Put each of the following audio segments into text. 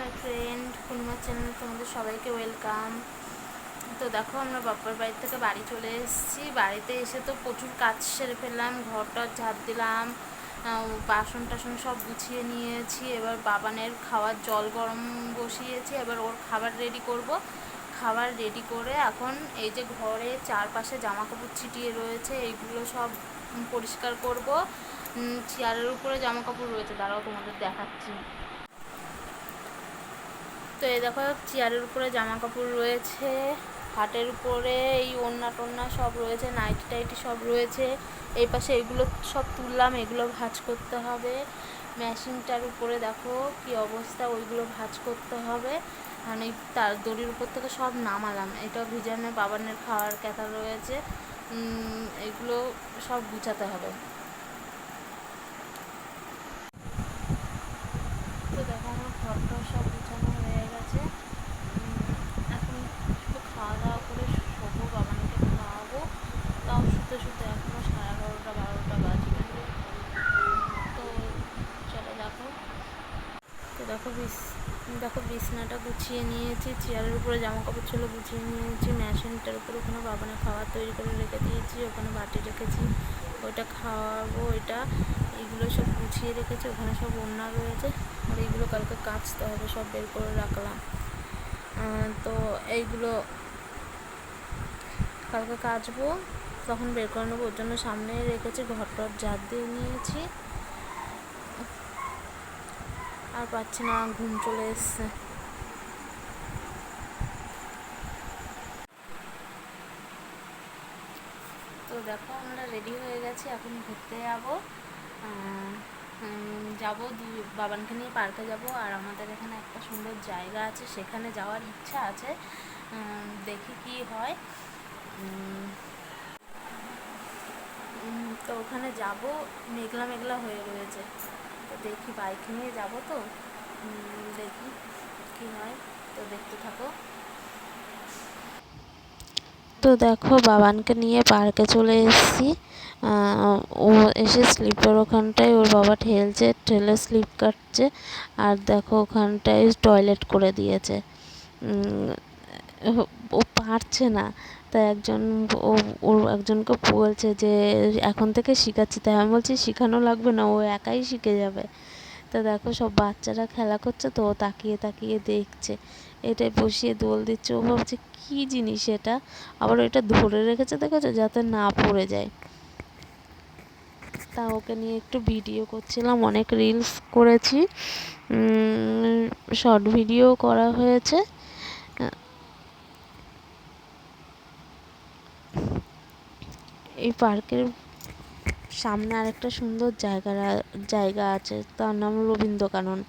My friend পূর্ণিমার চ্যানেলে, তোমাদের সবাইকে ওয়েলকাম। তো দেখো, আমরা বাপ্পার বাড়ি থেকে বাড়ি চলে এসেছি। বাড়িতে এসে তো প্রচুর কাজ সেরে ফেললাম ঘরটা ঝাড় দিলাম বাসন টাসন সব গুছিয়ে নিয়েছি। এবার বাবানের খাওয়ার জল গরম বসিয়েছি। এবার ওর খাবার রেডি করব। খাবার রেডি করে এখন এই যে ঘরে চারপাশে জামা কাপড় ছিটিয়ে রয়েছে, এইগুলো সব পরিষ্কার করব। চেয়ারের উপরে জামা কাপড় রয়েছে। দাঁড়াও, তোমাদের দেখাচ্ছি। তো এই দেখো চেয়ারের উপরে জামা কাপড় রয়েছে, খাটের উপরে এই ওড়না টোন্না সব রয়েছে, নাইটি টাইটি সব রয়েছে। এই পাশে এগুলো সব তুললাম, এগুলো ভাঁজ করতে হবে। মেশিনটার উপরে দেখো কি অবস্থা, ওইগুলো ভাঁজ করতে হবে। মানে তার দড়ির উপর থেকে সব নামালাম। এটা ভিজানে, বাবানের খাওয়ার কথা রয়েছে। এগুলো সব গুছাতে হবে তো দেখো আমার ঘরটা সব গুছানো হয়ে গেছে উম, এখন শুধু খাওয়া দাওয়া করে শোবো বাবানকে খাওয়াবো তাও শুতে শুতে এখনও সাড়ে এগারোটা বারোটা বাজবে তো চলো দেখো তো দেখো বিছ দেখো বিছনাটা গুছিয়ে নিয়েছি, চেয়ারের উপরে জামা কাপড় ছিল গুছিয়ে নিয়েছি, মেশিনটার উপরে ওখানে বাবানের খাবার তৈরি করে রেখে দিয়েছি, ওখানে বাটি রেখেছি, ওইটা খাওয়াবো, ওইটা এগুলো সব গুছিয়ে রেখেছি, ওখানে সব ওড়না রয়েছে, আর এইগুলো কালকে কাচতে হবে, সব বের করে রাখলাম। তো এইগুলো কালকে কাচবো, তখন বের করে নেব, ওর জন্য সামনে রেখেছি ঘর টর ঝাড় দিয়ে নিয়েছি। আর পাচ্ছি না, ঘুম চলে এসছে। তো দেখো, আমরা রেডি হয়ে গেছি, এখন ঘুরতে যাব। যাব বাবানকে নিয়ে পার্কে যাব, আর আমাদের এখানে একটা সুন্দর জায়গা আছে, সেখানে যাওয়ার ইচ্ছা আছে। দেখি কি হয়। তো ওখানে যাব মেঘলা মেঘলা হয়ে রয়েছে। দেখি বাইক নিয়ে যাব তো। দেখি কি হয়। তো দেখতে থাকো। তো দেখো, বাবানকে নিয়ে পার্কে চলে এসেছি। ও এসে স্লিপের ওখানটায়, ওর বাবা ঠেলছে, ঠেলে স্লিপ কাটছে। আর দেখো, ওখানটায় টয়লেট করে দিয়েছে। ও পারছে না। তাই একজন ও ওর একজনকে বলছে যে, এখন থেকে শেখাচ্ছি। তাই আমি বলছি, শেখানো লাগবে না, ও একাই শিখে যাবে। তো দেখো সব বাচ্চারা খেলা করছে, তো ও তাকিয়ে তাকিয়ে দেখছে। এটাই বসিয়ে দোল দিচ্ছে। ও ভাবছে, কী জিনিস এটা? আবার এটা ধরে রেখেছে, দেখেছ? যাতে না পড়ে যায়। তা ওকে নিয়ে একটু ভিডিও করছিলাম, অনেক রিলস করেছি। শর্ট ভিডিও করা হয়েছে। এই পার্কের সামনে আরেকটা সুন্দর জায়গা জায়গা আছে, তার নাম রবীন্দ্রকানন।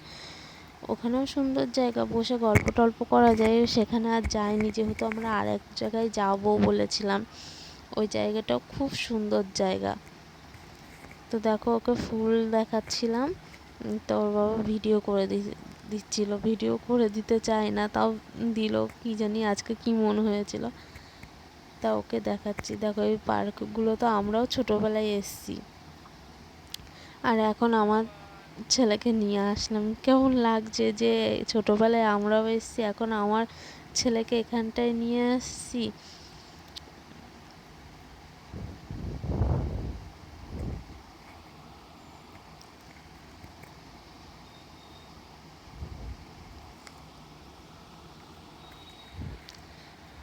ওখানেও সুন্দর জায়গা, বসে গল্প টল্প করা যায়, সেখানে আর যাইনি, যেহেতু আমরা আরেক জায়গায় যাব বলেছিলাম। ওই জায়গাটাও খুব সুন্দর জায়গা। তো দেখো, ওকে ফুল দেখাচ্ছিলাম। তো ওর বাবা ভিডিও করে দিচ্ছিল। ভিডিও করে দিতে চায় না, তাও দিল, কি জানি আজকে কি মন হয়েছিল। তা ওকে দেখাচ্ছি। দেখো, এই পার্কগুলো তো আমরাও ছোটোবেলায় এসছি। আর এখন আমার ছেলেকে নিয়ে আসলাম। কেমন লাগছে যে ছোটোবেলায় আমরাও এসছি, এখন আমার ছেলেকে এখানটায় নিয়ে আসছি।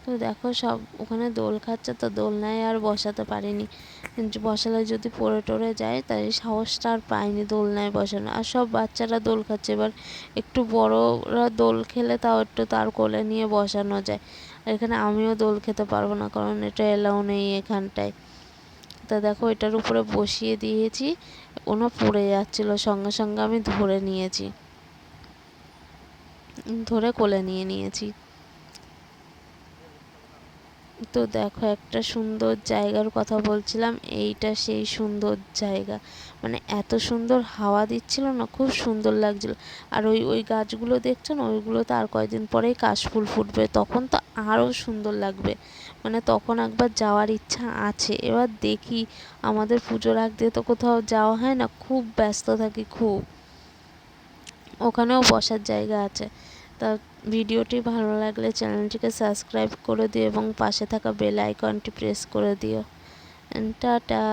তো দেখো সব ওখানে দোল খাচ্ছে, তো দোলনায় আর বসাতে পারিনি। বসালে যদি পড়ে টরে যায়, তাই সাহসটা আর পাইনি দোলনায় বসানো। আর সব বাচ্চারা দোল খাচ্ছে, এবার একটু বড়রা দোল খেলে তাও একটু তার কোলে নিয়ে বসানো যায়। আর এখানে আমিও দোল খেতে পারব না, কারণ এটা এলাও নেই এখানটায়। তা দেখো এটার উপরে বসিয়ে দিয়েছি, ওনা পড়ে যাচ্ছিল, সঙ্গে সঙ্গে আমি ধরে নিয়েছি। ধরে কোলে নিয়ে নিয়েছি। তো দেখো একটা সুন্দর জায়গার কথা বলছিলাম, এইটা সেই সুন্দর জায়গা। মানে এত সুন্দর হাওয়া দিচ্ছিল না, খুব সুন্দর লাগছিল। আর ওই ওই গাছগুলো দেখছ না, ওইগুলো তো আর কয়েকদিন পরেই কাশফুল ফুটবে, তখন তো আরও সুন্দর লাগবে। মানে তখন একবার যাওয়ার ইচ্ছা আছে। এবার দেখি, আমাদের পুজোর আগ দিয়ে তো কোথাও যাওয়া হয় না, খুব ব্যস্ত থাকি, খুব। ওখানেও বসার জায়গা আছে। তা ভিডিওটি ভালো লাগলে চ্যানেলটিকে সাবস্ক্রাইব করে দিও এবং পাশে থাকা বেল আইকনটি প্রেস করে দিও। টাটা।